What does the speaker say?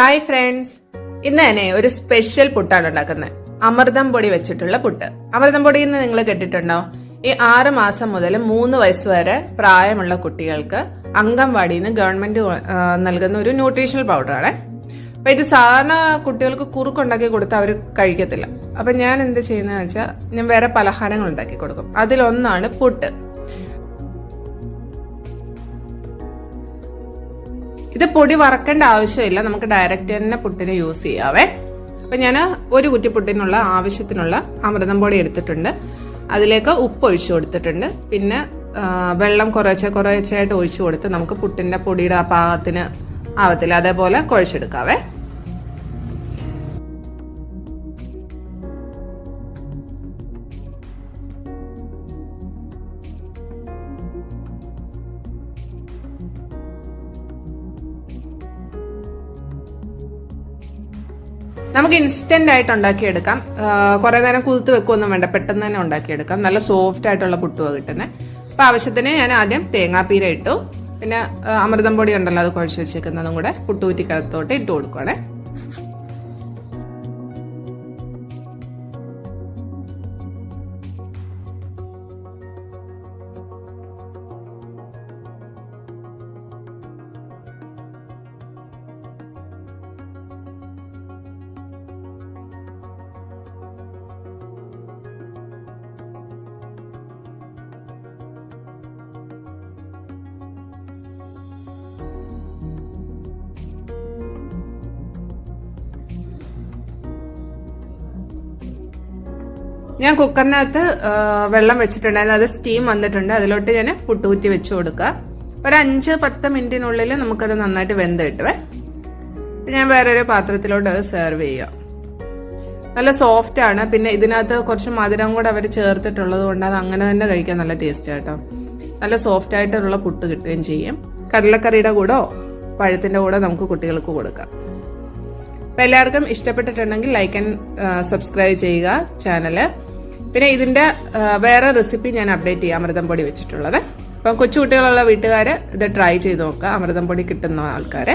Hi friends ഇന്ന് തന്നെ ഒരു സ്പെഷ്യൽ പുട്ടാണ് ഉണ്ടാക്കുന്നത്. അമൃതം പൊടി വെച്ചിട്ടുള്ള പുട്ട്. അമൃതം പൊടി എന്ന് നിങ്ങൾ കേട്ടിട്ടുണ്ടോ? ഈ ആറ് മാസം മുതൽ മൂന്ന് വയസ്സ് വരെ പ്രായമുള്ള കുട്ടികൾക്ക് അംഗൻവാടിയിൽ നിന്ന് ഗവൺമെന്റ് നൽകുന്ന ഒരു ന്യൂട്രീഷണൽ പൗഡറാണ് അപ്പൊ ഇത് സാധാരണ കുട്ടികൾക്ക് കുറുക്കുണ്ടാക്കി കൊടുത്താൽ അവർ കഴിക്കത്തില്ല. അപ്പൊ ഞാൻ എന്ത് ചെയ്യുന്നതെന്ന് വെച്ചാൽ ഞാൻ വേറെ പലഹാരങ്ങൾ ഉണ്ടാക്കി കൊടുക്കും. അതിലൊന്നാണ് പുട്ട്. ഇത് പൊടി വറക്കേണ്ട ആവശ്യമില്ല. നമുക്ക് ഡയറക്റ്റ് തന്നെ പുട്ടിന് യൂസ് ചെയ്യാവേ. അപ്പൊ ഞാൻ ഒരു കുറ്റി പുട്ടിനുള്ള ആവശ്യത്തിനുള്ള അമൃതം പൊടി എടുത്തിട്ടുണ്ട്. അതിലേക്ക് ഉപ്പ് ഒഴിച്ചു കൊടുത്തിട്ടുണ്ട്. പിന്നെ വെള്ളം കുറേശ്ശെ കുറച്ചായിട്ട് ഒഴിച്ചു കൊടുത്ത് നമുക്ക് പുട്ടിന്റെ പൊടിയുടെ ആ പാകത്തിന് ആവത്തില്ല. അതേപോലെ കുഴച്ചെടുക്കാവേ. നമുക്ക് ഇൻസ്റ്റന്റ് ആയിട്ട് ഉണ്ടാക്കിയെടുക്കാം. കുറെ നേരം കുതിർത്ത് വെക്കുകയൊന്നും വേണ്ട. പെട്ടെന്ന് തന്നെ ഉണ്ടാക്കിയെടുക്കാം. നല്ല സോഫ്റ്റ് ആയിട്ടുള്ള പുട്ടുവാണ് കിട്ടുന്നത് അപ്പൊ ആവശ്യത്തിന് ഞാൻ ആദ്യം തേങ്ങാപ്പീര ഇട്ടു. പിന്നെ അമൃതം പൊടി ഉണ്ടല്ലോ അത് കുഴച്ച് വെച്ചേക്കുന്നതും കൂടെ പുട്ടുകുറ്റിക്കകത്തോട്ട് ഇട്ട് കൊടുക്കുവാണേ. ഞാൻ കുക്കറിനകത്ത് വെള്ളം വെച്ചിട്ടുണ്ടായിരുന്നു. അത് സ്റ്റീം വന്നിട്ടുണ്ട്. അതിലോട്ട് ഞാൻ പുട്ടുകുറ്റി വെച്ച് കൊടുക്കുക. ഒരു അഞ്ച് പത്ത് മിനിറ്റിനുള്ളിൽ നമുക്കത് നന്നായിട്ട് വെന്ത് കിട്ടുവേ. ഞാൻ വേറൊരു പാത്രത്തിലോട്ട് അത് സെർവ് ചെയ്യുക. നല്ല സോഫ്റ്റ് ആണ്. പിന്നെ ഇതിനകത്ത് കുറച്ച് മധുരം കൂടെ അവർ ചേർത്തിട്ടുള്ളത് കൊണ്ട് അത് അങ്ങനെ തന്നെ കഴിക്കാൻ നല്ല ടേസ്റ്റ് കേട്ടോ. നല്ല സോഫ്റ്റ് ആയിട്ടുള്ള പുട്ട് കിട്ടുകയും ചെയ്യും. കടലക്കറിയുടെ കൂടോ പഴത്തിന്റെ കൂടെ നമുക്ക് കുട്ടികൾക്ക് കൊടുക്കാം. അപ്പം എല്ലാവർക്കും ഇഷ്ടപ്പെട്ടിട്ടുണ്ടെങ്കിൽ ലൈക്ക് ആൻഡ് സബ്സ്ക്രൈബ് ചെയ്യുക ചാനൽ പിന്നെ ഇതിന്റെ വേറെ റെസിപ്പി ഞാൻ അപ്ഡേറ്റ് ചെയ്യാം അമൃതം പൊടി വെച്ചിട്ടുള്ളത്. അപ്പം കൊച്ചുകുട്ടികളുള്ള വീട്ടുകാർ ഇത് ട്രൈ ചെയ്ത് നോക്കുക. അമൃതം പൊടി കിട്ടുന്ന ആൾക്കാരെ.